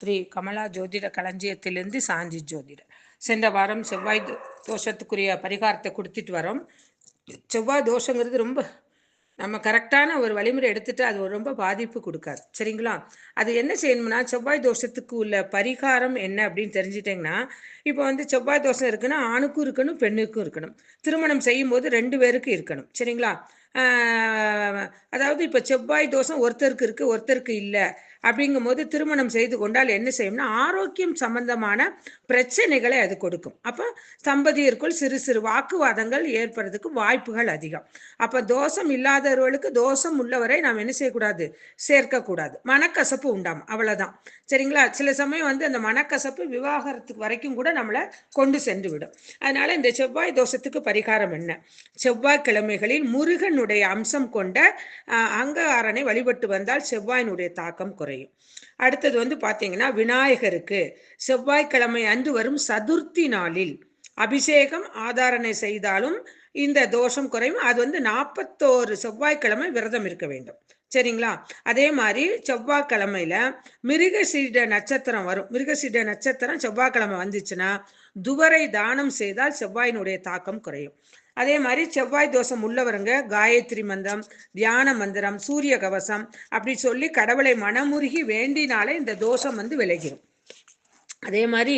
ஸ்ரீ கமலா ஜோதிட களஞ்சியத்திலிருந்து சாஞ்சி ஜோதிட சென்ற வாரம் செவ்வாய் தோஷத்துக்குரிய பரிகாரத்தை கொடுத்துட்டு வரோம். செவ்வாய் தோஷங்கிறது ரொம்ப நம்ம கரெக்டான ஒரு வழிமுறை எடுத்துட்டு அது ரொம்ப பாதிப்பு கொடுக்காது. சரிங்களா? அது என்ன செய்யணும்னா செவ்வாய் தோஷத்துக்கு உள்ள பரிகாரம் என்ன அப்படின்னு தெரிஞ்சிட்டிங்கன்னா இப்போ வந்து செவ்வாய் தோஷம் இருக்குன்னா ஆணுக்கும் இருக்கணும் பெண்ணுக்கும் இருக்கணும். திருமணம் செய்யும் போது ரெண்டு பேருக்கும் இருக்கணும். சரிங்களா? அதாவது இப்போ செவ்வாய் தோஷம் ஒருத்தருக்கு இருக்கு ஒருத்தருக்கு இல்லை. அப்படிங்கும்போது திருமணம் செய்து கொண்டால் என்ன செய்யும்னா ஆரோக்கியம் சம்பந்தமான பிரச்சனைகளை அது கொடுக்கும். அப்போ தம்பதியருக்குள் சிறு சிறு வாக்குவாதங்கள் ஏற்படுறதுக்கு வாய்ப்புகள் அதிகம். அப்போ தோஷம் இல்லாதவர்களுக்கு தோஷம் உள்ளவரை நாம் என்ன செய்யக்கூடாது? சேர்க்கக்கூடாது. மனக்கசப்பு உண்டாம். அவ்வளோதான் சரிங்களா? சில சமயம் வந்து அந்த மனக்கசப்பு விவாகரத்துக்கு வரைக்கும் கூட நம்மளை கொண்டு சென்று விடும் அதனால இந்த செவ்வாய் தோஷத்துக்கு பரிகாரம் என்ன? செவ்வாய் கிழமைகளில் முருகனுடைய அம்சம் கொண்ட அங்க அங்ககாரனை வழிபட்டு வந்தால் செவ்வாயினுடைய தாக்கம் குறையும். அடுத்தது வந்து பார்த்தீங்கன்னா விநாயகருக்கு செவ்வாய்க்கிழமை அன்று வரும் சதுர்த்தி நாளில் அபிஷேகம் ஆதாரணை செய்தாலும் இந்த தோஷம் குறையும். அது வந்து நாற்பத்தோரு செவ்வாய்க்கிழமை விரதம் இருக்க வேண்டும். சரிங்களா? அதே மாதிரி செவ்வாய்க்கிழமையில மிருகசீட நட்சத்திரம் வரும். மிருகசீட நட்சத்திரம் செவ்வாய்க்கிழமை வந்துச்சுன்னா துவரை தானம் செய்தால் செவ்வாயினுடைய தாக்கம் குறையும். அதே மாதிரி செவ்வாய் தோஷம் உள்ளவருங்க காயத்ரி மந்திரம் தியான மந்திரம் சூரிய கவசம் அப்படி சொல்லி கடவுளை மனமுருகி வேண்டினாலே இந்த தோஷம் வந்து விளைகிடும் அதே மாதிரி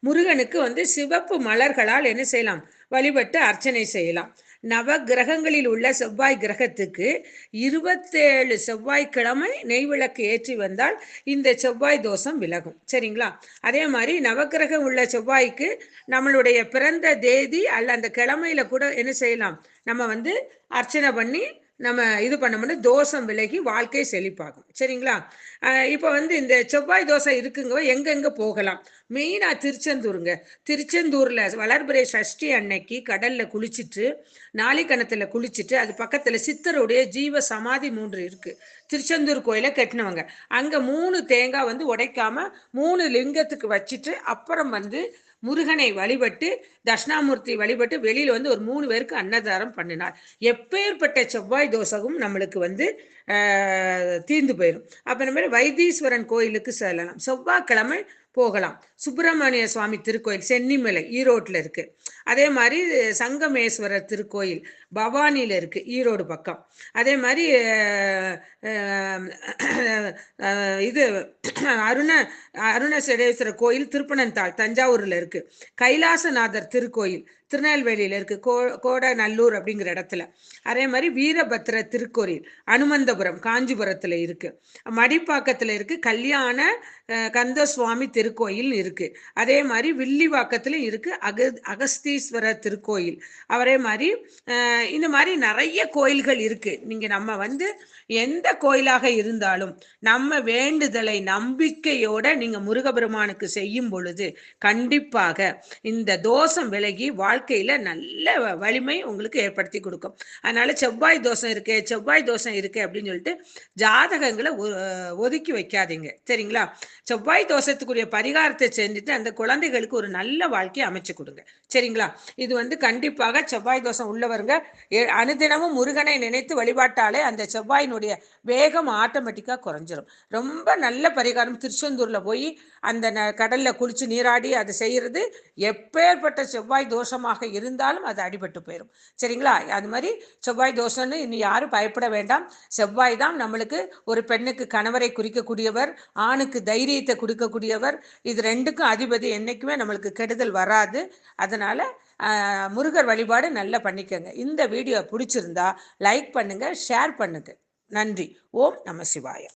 முருகனுக்கு வந்து சிவப்பு மலர்களால் என்ன செய்யலாம்? வழிபட்டு அர்ச்சனை செய்யலாம். நவ கிரகங்களில் உள்ள செவ்வாய் கிரகத்துக்கு இருபத்தேழு செவ்வாய்க்கிழமை நெய்விளக்கு ஏற்றி வந்தால் இந்த செவ்வாய் தோஷம் விலகும். சரிங்களா? அதே மாதிரி நவக்கிரகம் உள்ள செவ்வாய்க்கு நம்மளுடைய பிறந்த தேதி அல்ல அந்த கிழமையில கூட என்ன செய்யலாம்? நம்ம வந்து அர்ச்சனை பண்ணி நம்ம இது பண்ணோம்னா தோஷம் விலகி வாழ்க்கை செழிப்பாகும். சரிங்களா? இப்போ வந்து இந்த செவ்வாய் தோசை இருக்குங்க எங்கெங்க போகலாம்? மெயினா திருச்செந்தூருங்க. திருச்செந்தூரில் வளர்பிறை சஷ்டி அன்னைக்கு கடல்ல குளிச்சுட்டு நாளிக்கணத்துல குளிச்சுட்டு அது பக்கத்துல சித்தருடைய ஜீவ சமாதி மூன்று இருக்கு. திருச்செந்தூர் கோயில கட்டினவங்க. அங்க மூணு தேங்காய் வந்து உடைக்காம மூணு லிங்கத்துக்கு வச்சுட்டு அப்புறம் வந்து முருகனை வழிபட்டு தட்சிணாமூர்த்தி வழிபட்டு வெளியில வந்து ஒரு மூணு பேருக்கு அன்னதானம் பண்ணினார். எப்பேற்பட்ட செவ்வாய் தோசகம் நம்மளுக்கு வந்து தீர்ந்து போயிடும் அப்புறமேல வைத்தீஸ்வரன் கோயிலுக்கு செல்லலாம். செவ்வாய்க்கிழமை போகலாம். சுப்பிரமணிய சுவாமி திருக்கோயில் சென்னிமலை ஈரோட்டில் இருக்கு. அதே மாதிரி சங்கமேஸ்வரர் திருக்கோயில் பவானியில் இருக்கு ஈரோடு பக்கம். அதே மாதிரி இது அருண அருணசடேஸ்வரர் கோயில் திருப்பனந்தாள் தஞ்சாவூர்ல இருக்கு. கைலாசநாதர் திரு திருக்கோயில் திருநெல்வேலியில இருக்கு. கோ கோடநல்லூர் அப்படிங்கிற இடத்துல. அதே மாதிரி வீரபத்ர திருக்கோயில் அனுமந்தபுரம் காஞ்சிபுரத்துல இருக்கு. மடிப்பாக்கத்துல இருக்கு. கல்யாண கந்த சுவாமி திருக்கோயில் இருக்கு. அதே மாதிரி வில்லிவாக்கத்துல இருக்கு. அக அகஸ்தீஸ்வரர் திருக்கோயில். அதே மாதிரி இந்த மாதிரி நிறைய கோயில்கள் இருக்கு. நீங்க நம்ம வந்து எந்த கோயிலாக இருந்தாலும் நம்ம வேண்டுதலை நம்பிக்கையோட நீங்க முருகபெருமானுக்கு செய்யும் பொழுது கண்டிப்பாக இந்த தோஷம் விலகி வாழ்க்கையில நல்ல வலிமை உங்களுக்கு ஏற்படுத்தி கொடுக்கும். அதனால செவ்வாய் தோஷம் இருக்கு செவ்வாய் தோஷம் இருக்கு அப்படின்னு சொல்லிட்டு ஜாதகங்களை ஒதுக்கி வைக்காதீங்க. சரிங்களா? செவ்வாய் தோஷத்துக்குரிய பரிகாரத்தை செஞ்சுட்டு அந்த குழந்தைகளுக்கு ஒரு நல்ல வாழ்க்கையை அமைச்சு கொடுங்க. சரிங்களா? இது வந்து கண்டிப்பாக செவ்வாய் தோஷம் உள்ளவருங்க அனுதினமும் முருகனை நினைத்து வழிபாட்டாலே அந்த செவ்வாயினுடைய வேகம் ஆட்டோமேட்டிக்காக குறைஞ்சிரும். ரொம்ப நல்ல பரிகாரம். திருச்செந்தூரில் போய் அந்த ந- கடலில் குளித்து நீராடி அதை செய்கிறது எப்பேற்பட்ட செவ்வாய் தோஷமாக இருந்தாலும் அது அடிபட்டு போயிடும் சரிங்களா? அது மாதிரி செவ்வாய் தோஷம்னு இன்னும் யாரும் பயப்பட வேண்டாம். செவ்வாய் தான் நம்மளுக்கு ஒரு பெண்ணுக்கு கணவரை குறிக்கக்கூடியவர் ஆணுக்கு தைரியத்தை கொடுக்கக்கூடியவர். இது ரெண்டுக்கும் அதிபதி என்றைக்குமே நம்மளுக்கு கெடுதல் வராது. அதனால் முருகர் வழிபாடு நல்லா பண்ணிக்கோங்க. இந்த வீடியோ பிடிச்சிருந்தா லைக் பண்ணுங்கள் ஷேர் பண்ணுங்கள் நன்றி. ஓம் நம சிவாய.